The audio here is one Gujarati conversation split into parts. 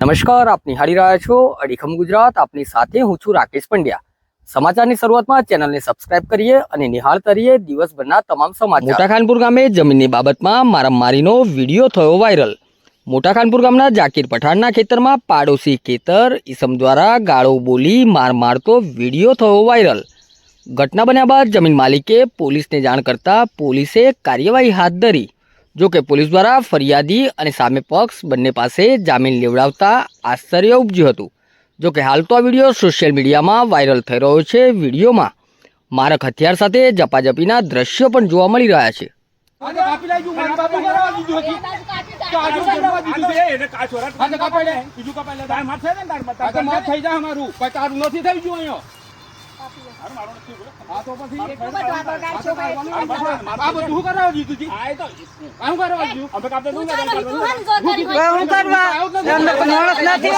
નમસ્કાર, આપ નિહાળી રહ્યા છો અડીખમ ગુજરાત. આપની સાથે હું છું રાકેશ પંડ્યા. સમાચારની શરૂઆતમાં ચેનલને સબસ્ક્રાઇબ કરીએ અને નિહાળતા રહીએ દિવસભરના તમામ સમાચાર. મોટાખાનપુર ગામે જમીનની બાબતમાં મારામારીનો વીડિયો થયો વાયરલ. મોટાખાનપુર ગામના જાકીર પઠાણના ખેતરમાં પાડોશી ખેતર ઈસમ દ્વારા ગાળો બોલી માર મારતો વીડિયો થયો વાયરલ. ઘટના બન્યા બાદ જમીન માલિકે પોલીસને જાણ કરતા પોલીસે કાર્યવાહી હાથ ધરી. જો કે પોલીસ દ્વારા ફરિયાદી અને સામે પક્ષ બંને પાસે જામીન લેવડાવતા આશ્ચર્ય ઉપજ્યું હતું. જો કે હાલ તો આ વીડિયો સોશિયલ મીડિયામાં વાયરલ થઈ રહ્યો છે. વિડીયોમાં મારક હથિયાર સાથે ઝપાઝપીના દ્રશ્યો પણ જોવા મળી રહ્યા છે. કાપાઈ લે બીજું કાપાઈ લે તાર માર થઈ જાય અમારું. નથી થઈ ગયું અહીંયા. હા તો પછી આ બધું શું અમે કાપતા શું કરવા હું કરવા નથી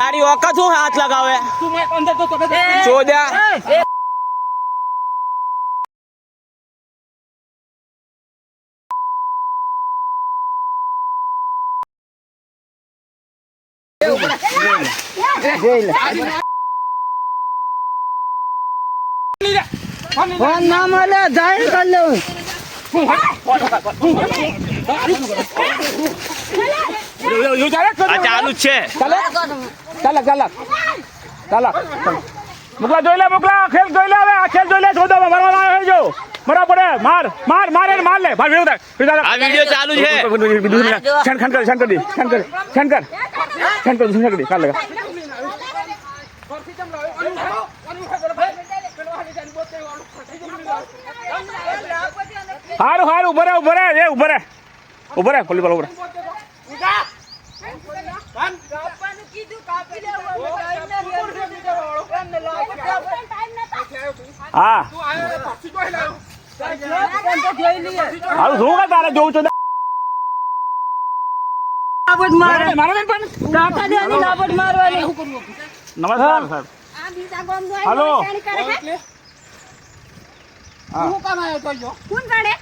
તારી ઓકાત હું હાથ લગાવે તું તમે ચોદ્યા ફોન ના મળે જાહેર કરી આ ચાલુ છે. મોકલા જોઈ લે મોકલા. ખેલ જોઈ લે હવે. આ ખેલ જોઈ લે ચોદા મારવા આવે જો. મરા પડે. માર માર મારે માર લે. ભાઈ વિરોધ આ વિડિયો ચાલુ છે. છન ખન કર છન કરી છન કર છન કર. છન કર છન કરી. કાલ લગા. હારું હારું ઉભરે ઉભરે એ ઉભરે ઉભરે ખોલી પાલો ઉભરે હા. હારું શું તારે? જોઉં છો. લાપટ મારે મારા. બેન પણ. ટાકા દેવાની લાપટ મારવાની. નમસ્કાર સાહેબ. હાલો. કોણ કાઢે?